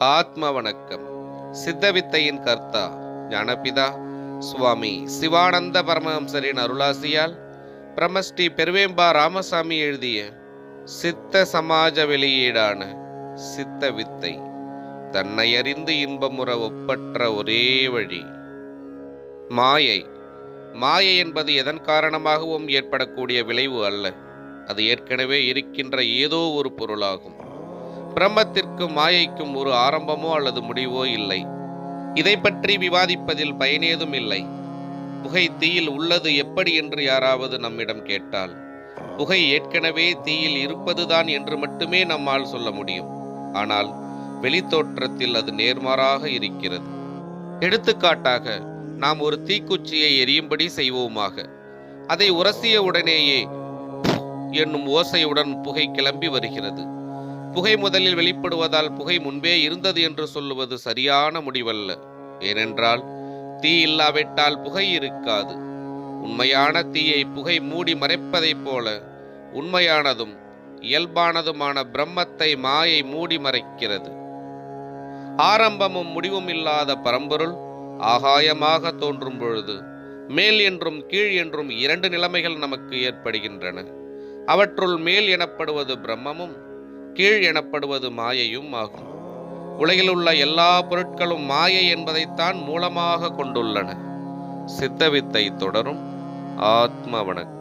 ஆத்ம வணக்கம் சித்தவித்தையின் கர்த்தா ஞானபிதா சுவாமி சிவானந்த பரமஹம்சரின் அருளாசியால் பிரம்மஸ்ரீ பெருவேம்பா ராமசாமி எழுதிய சித்த சமாஜ வெளியீடான சித்த வித்தை தன்னை அறிந்து இன்பமுற ஒப்பற்ற ஒரே வழி. மாயை. மாயை என்பது எதன் காரணமாகவும் ஏற்படக்கூடிய விளைவு அல்ல. அது ஏற்கனவே இருக்கின்ற ஏதோ ஒரு பொருளாகும். பிரம்மத்திற்கும் மாயைக்கும் ஒரு ஆரம்பமோ அல்லது முடிவோ இல்லை. இதை பற்றி விவாதிப்பதில் பயனேதும் இல்லை. புகை தீயில் உள்ளது எப்படி என்று யாராவது நம்மிடம் கேட்டால் புகை ஏற்கனவே தீயில் இருப்பதுதான் என்று மட்டுமே நம்மால் சொல்ல முடியும். ஆனால் வெளித்தோற்றத்தில் அது நேர்மாறாக இருக்கிறது. எடுத்துக்காட்டாக நாம் ஒரு தீக்குச்சியை எரியும்படி செய்வோமாக. அதை உரசிய உடனேயே என்னும் ஓசையுடன் புகை கிளம்பி வருகிறது. புகை முதலில் வெளிப்படுவதால் புகை முன்பே இருந்தது என்று சொல்லுவது சரியான முடிவல்ல. ஏனென்றால் தீ இல்லாவிட்டால் புகை இருக்காது. உண்மையான தீயை புகை மூடி மறைப்பதைப் போல உண்மையானதும் இயல்பானதுமான பிரம்மத்தை மாயை மூடி மறைக்கிறது. ஆரம்பமும் முடிவும் இல்லாத பரம்பொருள் ஆகாயமாக தோன்றும் பொழுது மேல் என்றும் கீழ் என்றும் இரண்டு நிலைமைகள் நமக்கு ஏற்படுகின்றன. அவற்றுள் மேல் எனப்படுவது பிரம்மமும் கீழ் எனப்படுவது மாயையும் ஆகும். உலகில் உள்ள எல்லா பொருட்களும் மாயை என்பதைத்தான் மூலமாக கொண்டுள்ளன. சித்தவித்தை தொடரும். ஆத்ம வணக்கம்.